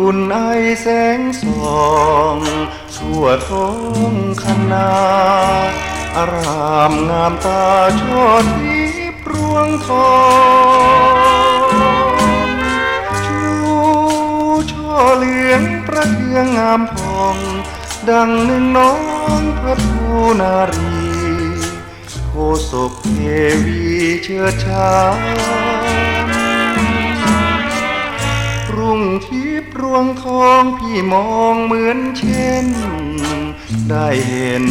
อุ่นไอแสงสองทั่วท้องคณาอารามงามตาชอดทิพย์รวงทองชูช่อเหลืองประเทืองงามพอง ดังหนึ่งน้องพระทูนารีโคศกเทวีเชิดชา งทิพย์รวงทองพี่มองเหมือนเช่น ได้เห็น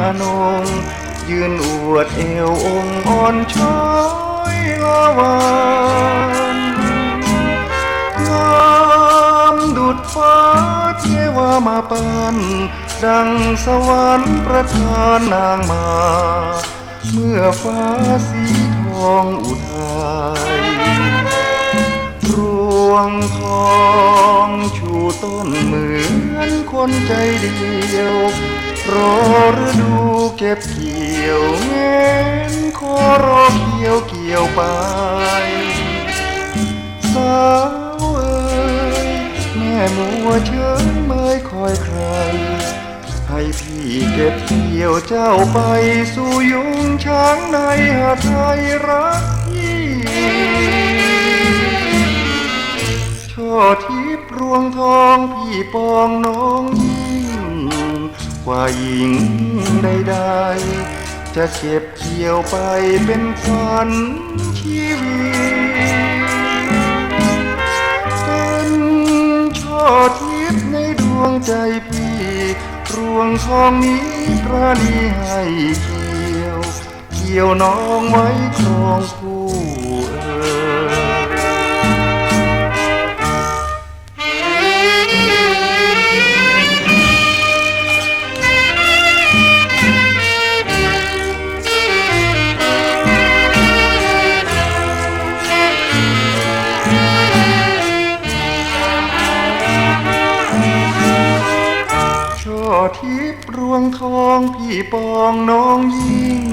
อนง ยืนอวดเอวองค์อ่อนช้อยละวานงามดุดฟ้าเทวามาปานดังสวรรค์ประทานนางมา เมื่อฟ้าสีทองอุทั งทองชูต้นเหมือนคนใจเดียวรอฤดูเก็บเกี่ยวเง้นขอรอเกี่ยวเกี่ยวไปสาวเอ๋ยแม่มัวเฉยเมยคอยใคร ให้พี่เก็บเกี่ยวเจ้าไปสู่ยุงช้างในหาไทยรัก ทิพย์รวงทองพี่ปองน้องยิ่งกว่าหญิงใดๆจะเก็บเกี่ยวไปเป็นขวัญชีวิตเป็นช่อทิพย์ในดวงใจพี่ รวงทองนี้พระนีให้เกี่ยว เกี่ยวน้องไว้ครองคู่ ทิพย์รวงทองพี่ปองน้องยิ่ง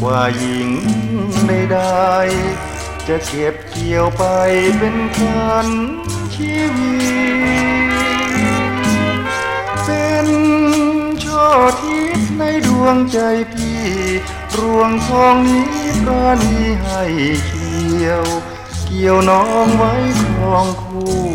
กว่าหญิงใดๆจะเก็บเกี่ยวไปเป็นขวัญชีวิต เป็นช่อทิพย์ในดวงใจพี่ รวงทองนี้ปราณีให้เกี่ยว เกี่ยวน้องไว้ครองคู่